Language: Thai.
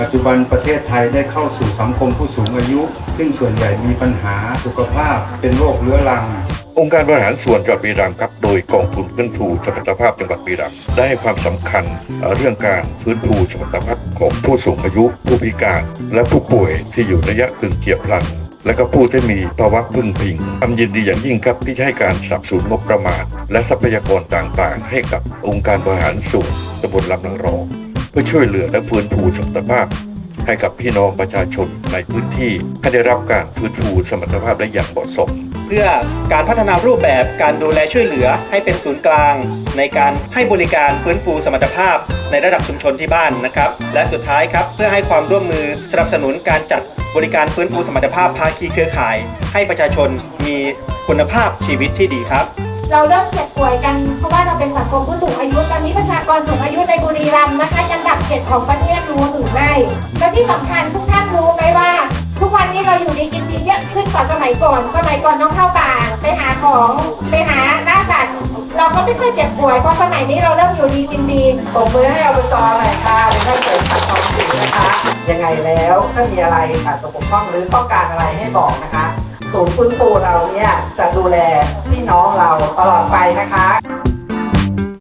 ปัจจุบันประเทศไทยได้เข้าสู่สังคมผู้สูงอายุ ซึ่งส่วนใหญ่มีปัญหาสุขภาพเป็นโรคเรื้อรัง องค์การบริหารส่วนจังหวัดบุรีรัมย์ครับโดยกองทุนฟื้นฟูสมรรถภาพจังหวัดบุรีรัมย์ได้ให้ความสำคัญเอ่อเรื่องการฟื้นฟูสมรรถภาพของผู้สูงอายุ ผู้พิการ และผู้ป่วยที่อยู่ระยะกึ่งเกียบพลัน และก็ผู้ที่มีภาวะพึ่งพิงทำยินดีอย่างยิ่งครับที่ให้การสนับสนุนงบประมาณ และทรัพยากรต่างๆ ให้กับองค์การบริหารส่วนตำบลลำนังรอง เพื่อช่วยเหลือและฟื้นฟูสมรรถภาพ ให้กับพี่น้องประชาชนในพื้นที่ให้ได้รับการฟื้นฟูสมรรถภาพได้อย่างเหมาะสม เพื่อการพัฒนารูปแบบการดูแลช่วยเหลือให้เป็นศูนย์กลาง ในการให้บริการฟื้นฟูสมรรถภาพในระดับชุมชนที่บ้านนะครับ และสุดท้ายครับเพื่อให้ความร่วมมือสนับสนุนการจัดบริการฟื้นฟูสมรรถภาพภาคีเครือข่าย ให้ประชาชนมีคุณภาพชีวิตที่ดีครับเราเริ่มเจ็บป่วยกันเพราะว่าเราเป็นสังคมผู้สูงอายุตอนนี้ประชากรสูงอายุในบุรีรัมย์นะคะอันดับ เจ็ดของประเทศรู้หรือไม่ และที่สำคัญทุกท่านรู้ไหมว่า ทุกวันนี้เราอยู่ดีกินดีเยอะขึ้นกว่าสมัยก่อน สมัยก่อนต้องเข้าป่าไปหาของไปหาล่าสัตว์เราก็ไม่ค่อยเจ็บป่วยเพราะสมัยนี้เราเริ่มอยู่ดีกินดีปรบมือให้อบจหน่อยค่ะในท่านเสริมศัดิ์ทองศรีนะคะ ยังไงแล้วถ้ามีอะไรขาดตกบกพร่องหรือต้องการอะไรให้บอกนะคะ ศูนย์ฟื้นฟูเราเนี่ยจะดูแลพี่น้องเราตลอดไปนะคะ